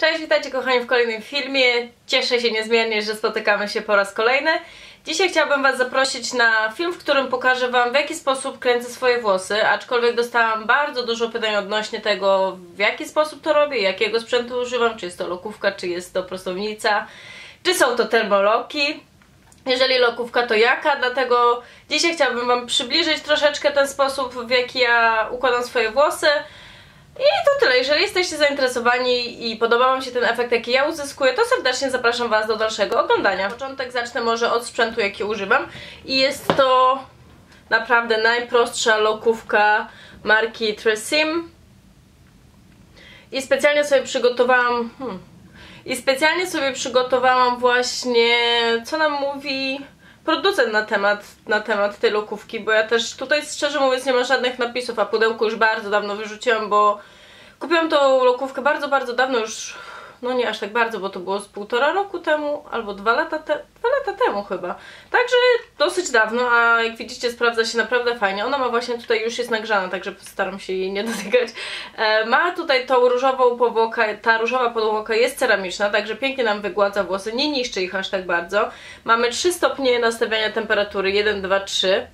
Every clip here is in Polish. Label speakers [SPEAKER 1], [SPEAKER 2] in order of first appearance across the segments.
[SPEAKER 1] Cześć, witajcie kochani w kolejnym filmie. Cieszę się niezmiernie, że spotykamy się po raz kolejny. Dzisiaj chciałabym Was zaprosić na film, w którym pokażę Wam w jaki sposób kręcę swoje włosy, aczkolwiek dostałam bardzo dużo pytań odnośnie tego, w jaki sposób to robię, jakiego sprzętu używam, czy jest to lokówka, czy jest to prostownica, czy są to termoloki. Jeżeli lokówka, to jaka? Dlatego dzisiaj chciałabym Wam przybliżyć troszeczkę ten sposób, w jaki ja układam swoje włosy. I to tyle. Jeżeli jesteście zainteresowani i podoba Wam się ten efekt, jaki ja uzyskuję, to serdecznie zapraszam Was do dalszego oglądania. Na początek zacznę może od sprzętu, jaki używam. I jest to naprawdę najprostsza lokówka marki Tresim. I specjalnie sobie przygotowałam... Hmm, I specjalnie sobie przygotowałam właśnie, co nam mówi producent na temat, na temat tej lokówki, bo ja też tutaj szczerze mówiąc nie ma żadnych napisów, a pudełko już bardzo dawno wyrzuciłam, bo kupiłam tą lokówkę bardzo, bardzo dawno już, no nie aż tak bardzo, bo to było z półtora roku temu, albo dwa lata, te, dwa lata temu chyba. Także dosyć dawno, a jak widzicie sprawdza się naprawdę fajnie. Ona ma właśnie tutaj, już jest nagrzana, także staram się jej nie dotykać. E, ma tutaj tą różową powłokę, ta różowa powłoka jest ceramiczna, także pięknie nam wygładza włosy, nie niszczy ich aż tak bardzo. Mamy 3 stopnie nastawiania temperatury, 1, 2, 3.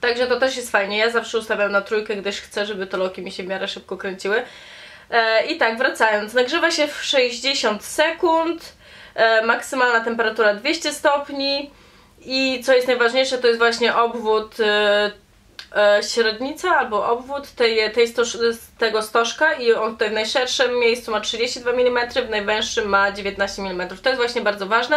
[SPEAKER 1] Także to też jest fajnie. Ja zawsze ustawiam na trójkę, gdyż chcę, żeby te loki mi się w miarę szybko kręciły. E, I tak, wracając. Nagrzewa się w 60 sekund. E, maksymalna temperatura 200 stopni. I co jest najważniejsze, to jest właśnie obwód e, średnica albo obwód tej, tej tego stożka i on tutaj w najszerszym miejscu ma 32 mm, w najwęższym ma 19 mm. To jest właśnie bardzo ważne,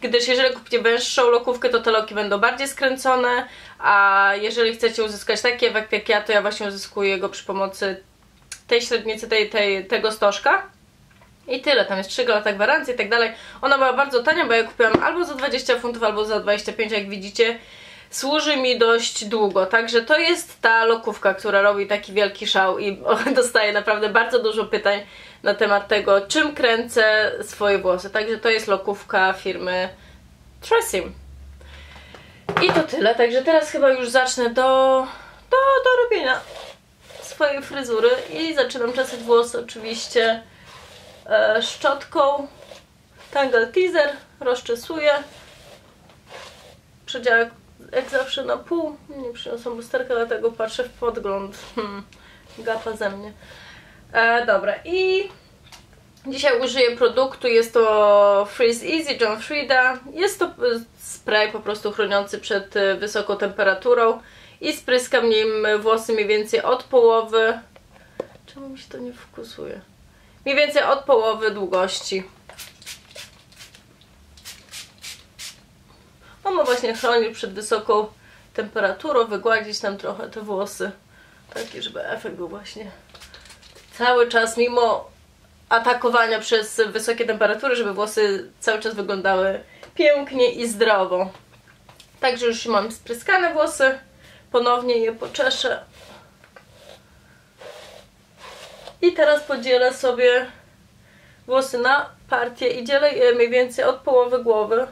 [SPEAKER 1] gdyż jeżeli kupicie węższą lokówkę, to te loki będą bardziej skręcone, a jeżeli chcecie uzyskać taki efekt jak ja, to ja właśnie uzyskuję go przy pomocy tej średnicy, tej, tej, tego stożka. I tyle, tam jest 3 lata gwarancji i tak dalej. Ona była bardzo tania, bo ja kupiłam albo za 20 funtów, albo za 25, jak widzicie. Służy mi dość długo, także to jest ta lokówka, która robi taki wielki szał i dostaję naprawdę bardzo dużo pytań na temat tego, czym kręcę swoje włosy. Także to jest lokówka firmy Tresim. I to tyle, także teraz chyba już zacznę do, do, do robienia swojej fryzury i zaczynam czesać włosy oczywiście e, szczotką. Tangle Teaser, rozczesuję. Przedziałek jak zawsze na pół. Nie przyniosłam lusterka, dlatego patrzę w podgląd. Hmm, gapa ze mnie. E, dobra i dzisiaj użyję produktu, jest to Freeze Easy John Frieda. Jest to spray po prostu chroniący przed e, wysoką temperaturą i spryskam nim włosy mniej więcej od połowy czemu mi się to nie fokusuje mniej więcej od połowy długości. On ma właśnie chronić przed wysoką temperaturą, wygładzić nam trochę te włosy. Taki, żeby efekt był właśnie cały czas, mimo atakowania przez wysokie temperatury, żeby włosy cały czas wyglądały pięknie i zdrowo. Także już mam spryskane włosy. Ponownie je poczeszę i teraz podzielę sobie włosy na partie i dzielę je mniej więcej od połowy głowy.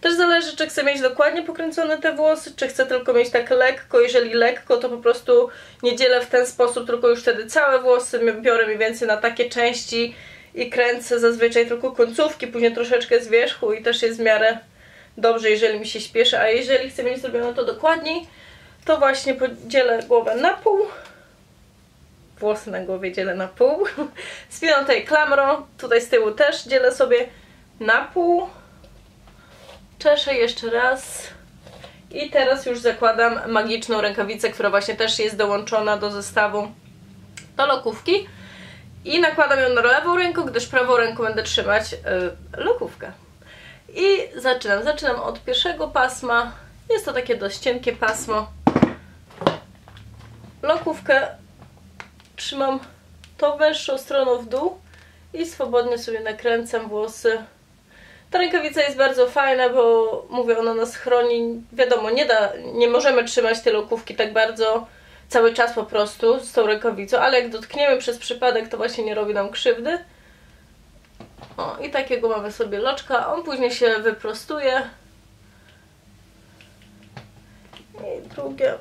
[SPEAKER 1] Też zależy, czy chcę mieć dokładnie pokręcone te włosy, czy chcę tylko mieć tak lekko. Jeżeli lekko, to po prostu nie dzielę w ten sposób, tylko już wtedy całe włosy biorę mniej więcej na takie części i kręcę zazwyczaj tylko końcówki, później troszeczkę z wierzchu i też jest w miarę dobrze, jeżeli mi się śpieszy. A jeżeli chcę mieć zrobione to dokładniej, to właśnie podzielę głowę na pół włosy na głowie dzielę na pół. Spinam tutaj klamrą, tutaj z tyłu też dzielę sobie na pół. Czeszę jeszcze raz. I teraz już zakładam magiczną rękawicę, która właśnie też jest dołączona do zestawu do lokówki. I nakładam ją na lewą rękę, gdyż prawą ręką będę trzymać yy, lokówkę. I zaczynam. Zaczynam od pierwszego pasma. Jest to takie dość cienkie pasmo. Lokówkę trzymam tą węższą stroną w dół i swobodnie sobie nakręcam włosy. Ta rękawica jest bardzo fajna, bo mówię, ona nas chroni. Wiadomo, nie da, nie możemy trzymać tej lokówki tak bardzo cały czas po prostu z tą rękawicą, ale jak dotkniemy przez przypadek, to właśnie nie robi nam krzywdy. O, i takiego mamy sobie loczka. On później się wyprostuje. I drugie.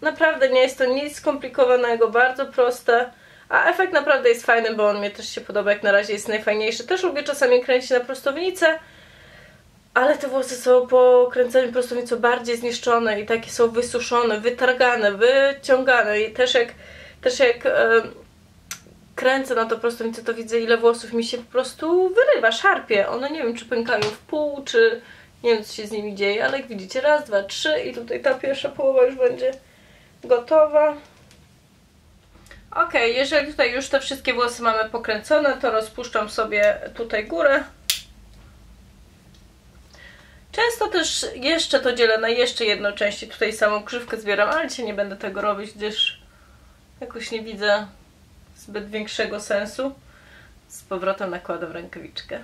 [SPEAKER 1] Naprawdę nie jest to nic skomplikowanego, bardzo proste, A efekt naprawdę jest fajny, bo on mnie też się podoba, jak na razie jest najfajniejszy. Też lubię czasami kręcić na prostownicę, ale te włosy są po kręceniu prostownicą bardziej zniszczone i takie są wysuszone, wytargane, wyciągane i też jak, też jak e, kręcę na to prostownicę, to widzę ile włosów mi się po prostu wyrywa, szarpie. One nie wiem, czy pękają w pół, czy nie wiem, co się z nimi dzieje, ale jak widzicie, raz, dwa, trzy i tutaj ta pierwsza połowa już będzie gotowa. Ok, jeżeli tutaj już te wszystkie włosy mamy pokręcone, to rozpuszczam sobie tutaj górę. Często też jeszcze to dzielę na jeszcze jedną część i tutaj samą krzywkę zbieram, ale dzisiaj nie będę tego robić, gdyż jakoś nie widzę zbyt większego sensu. Z powrotem nakładam rękawiczkę.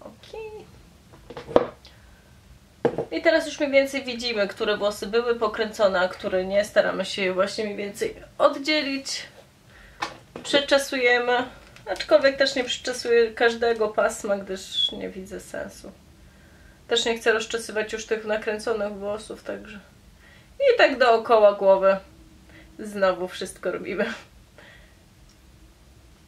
[SPEAKER 1] Ok. I teraz już mniej więcej widzimy, które włosy były pokręcone, a które nie. Staramy się je właśnie mniej więcej oddzielić. Przeczesujemy. Aczkolwiek też nie przyczesuję każdego pasma, gdyż nie widzę sensu. Też nie chcę rozczesywać już tych nakręconych włosów, także... I tak dookoła głowy znowu wszystko robimy.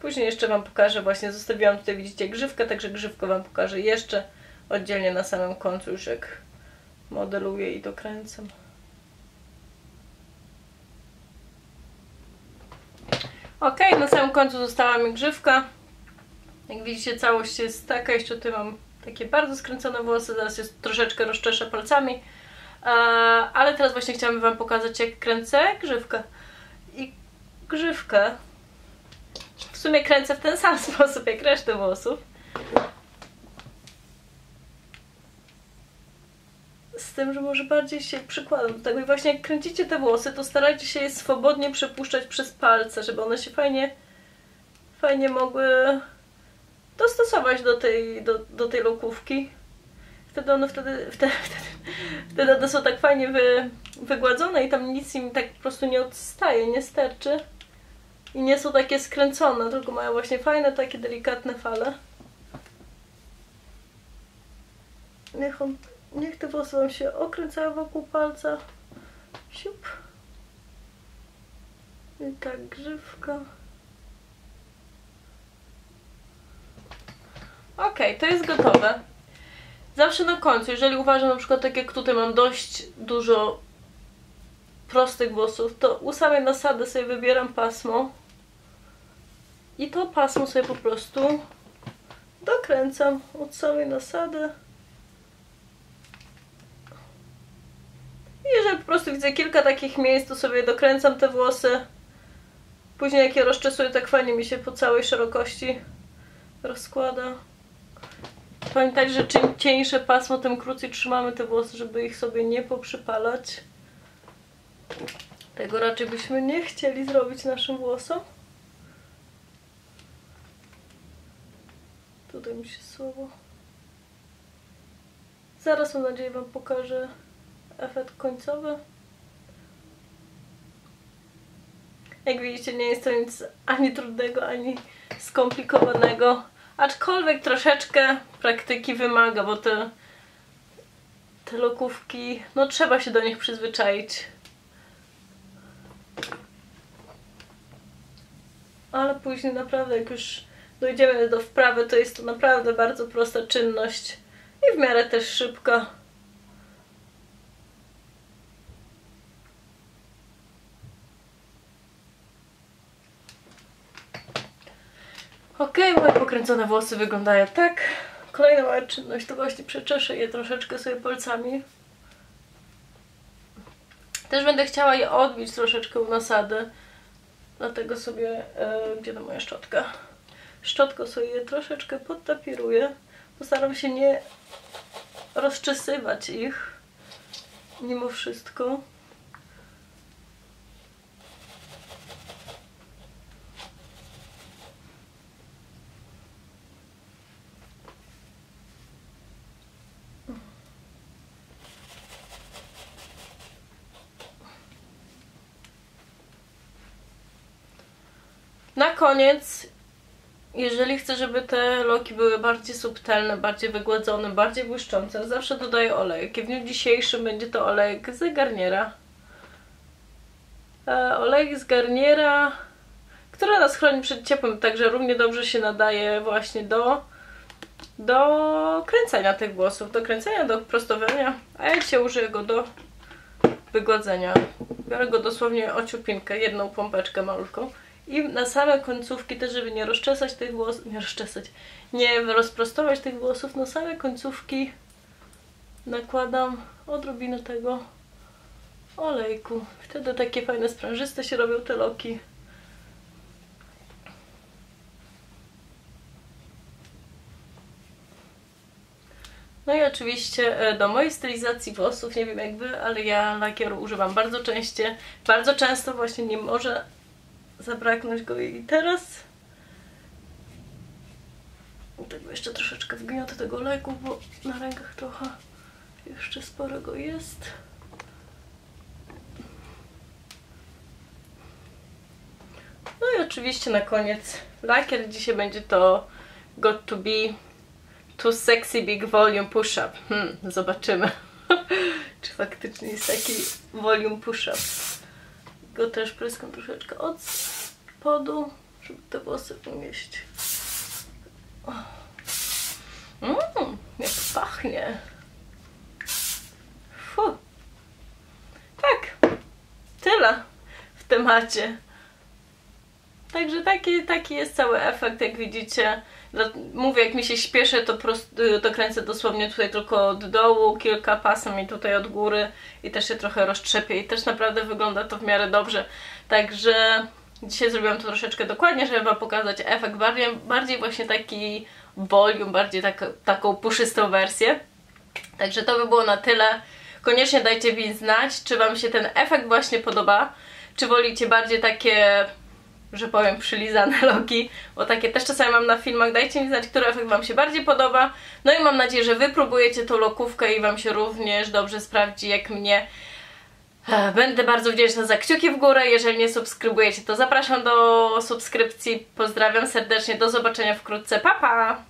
[SPEAKER 1] Później jeszcze Wam pokażę, właśnie zostawiłam tutaj, widzicie, grzywkę, także grzywkę Wam pokażę jeszcze oddzielnie na samym końcu, już jak modeluję i dokręcam. Ok, na samym końcu została mi grzywka. Jak widzicie, całość jest taka. Jeszcze tutaj mam takie bardzo skręcone włosy. Zaraz jest troszeczkę rozczeszę palcami. Ale teraz właśnie chciałam Wam pokazać, jak kręcę grzywkę. I grzywkę w sumie kręcę w ten sam sposób, jak resztę włosów. Tym, że może bardziej się przykładam do tego i właśnie jak kręcicie te włosy, to starajcie się je swobodnie przepuszczać przez palce, żeby one się fajnie fajnie mogły dostosować do tej, do, do tej lokówki. Wtedy one wtedy, wtedy, wtedy, wtedy one są tak fajnie wy, wygładzone i tam nic im tak po prostu nie odstaje, nie sterczy. I nie są takie skręcone, tylko mają właśnie fajne, takie delikatne fale. Niech on Niech te włosy Wam się okręcają wokół palca. Siup. I tak grzywka. Ok, to jest gotowe. Zawsze na końcu, jeżeli uważam na przykład tak jak tutaj mam dość dużo prostych włosów, to u samej nasady sobie wybieram pasmo i to pasmo sobie po prostu dokręcam od samej nasady. Jeżeli po prostu widzę kilka takich miejsc, to sobie dokręcam te włosy. Później jak je rozczesuję, tak fajnie mi się po całej szerokości rozkłada. Pamiętajcie, że czym cieńsze pasmo, tym krócej trzymamy te włosy, żeby ich sobie nie poprzypalać. Tego raczej byśmy nie chcieli zrobić naszym włosom. Tutaj mi się słowo. Zaraz mam nadzieję Wam pokażę efekt końcowy. Jak widzicie, nie jest to nic ani trudnego, ani skomplikowanego. Aczkolwiek troszeczkę praktyki wymaga, bo te, te lokówki, no trzeba się do nich przyzwyczaić. Ale później naprawdę, jak już dojdziemy do wprawy, to jest to naprawdę bardzo prosta czynność i w miarę też szybka. Ok, moje pokręcone włosy wyglądają tak. Kolejna moja czynność to właśnie przeczeszę je troszeczkę sobie palcami. Też będę chciała je odbić troszeczkę u nasady. Dlatego sobie... E, gdzie to moja szczotka? Szczotką sobie je troszeczkę podtapiruję. Postaram się nie rozczesywać ich mimo wszystko. Na koniec, jeżeli chcę, żeby te loki były bardziej subtelne, bardziej wygładzone, bardziej błyszczące, zawsze dodaję olejek. I w dniu dzisiejszym będzie to olejek z Garniera. E, olej z Garniera, który nas chroni przed ciepłem, także równie dobrze się nadaje właśnie do do kręcenia tych włosów, do kręcenia, do prostowania, a ja dzisiaj użyję go do wygładzenia. Biorę go dosłownie o ciupinkę, jedną pompeczkę malutką i na same końcówki też, żeby nie rozczesać tych włosów, nie rozczesać, nie rozprostować tych włosów, na same końcówki nakładam odrobinę tego olejku. Wtedy takie fajne sprężyste się robią te loki. No i oczywiście e, do mojej stylizacji włosów, nie wiem jak wy, ale ja lakieru używam bardzo często, bardzo często właśnie nie może zabraknąć go i teraz tego jeszcze troszeczkę wgniotę tego oleju, bo na rękach trochę jeszcze sporo go jest. No i oczywiście na koniec lakier. Dzisiaj będzie to Got to Be Too Sexy Big Volume Push-Up. Hmm, zobaczymy, czy faktycznie jest taki volume push-up. Go też pryskam troszeczkę od spodu, żeby te włosy umieścić. Mmm, jak pachnie. Fu. Tak, tyle w temacie. Także taki, taki jest cały efekt, jak widzicie. Mówię, jak mi się śpieszę, to, prost, to kręcę dosłownie tutaj tylko od dołu, kilka pasem i tutaj od góry i też się trochę roztrzepię i też naprawdę wygląda to w miarę dobrze. Także dzisiaj zrobiłam to troszeczkę dokładnie, żeby Wam pokazać efekt bardziej, bardziej właśnie taki volume, bardziej tak, taką puszystą wersję. Także to by było na tyle. Koniecznie dajcie mi znać, czy Wam się ten efekt właśnie podoba, czy wolicie bardziej takie że powiem, przylizane loki, bo takie też czasami mam na filmach. Dajcie mi znać, który efekt Wam się bardziej podoba. No i mam nadzieję, że Wy próbujecie tą lokówkę i Wam się również dobrze sprawdzi, jak mnie. Będę bardzo wdzięczna za kciuki w górę. Jeżeli nie subskrybujecie, to zapraszam do subskrypcji. Pozdrawiam serdecznie. Do zobaczenia wkrótce. Pa, pa!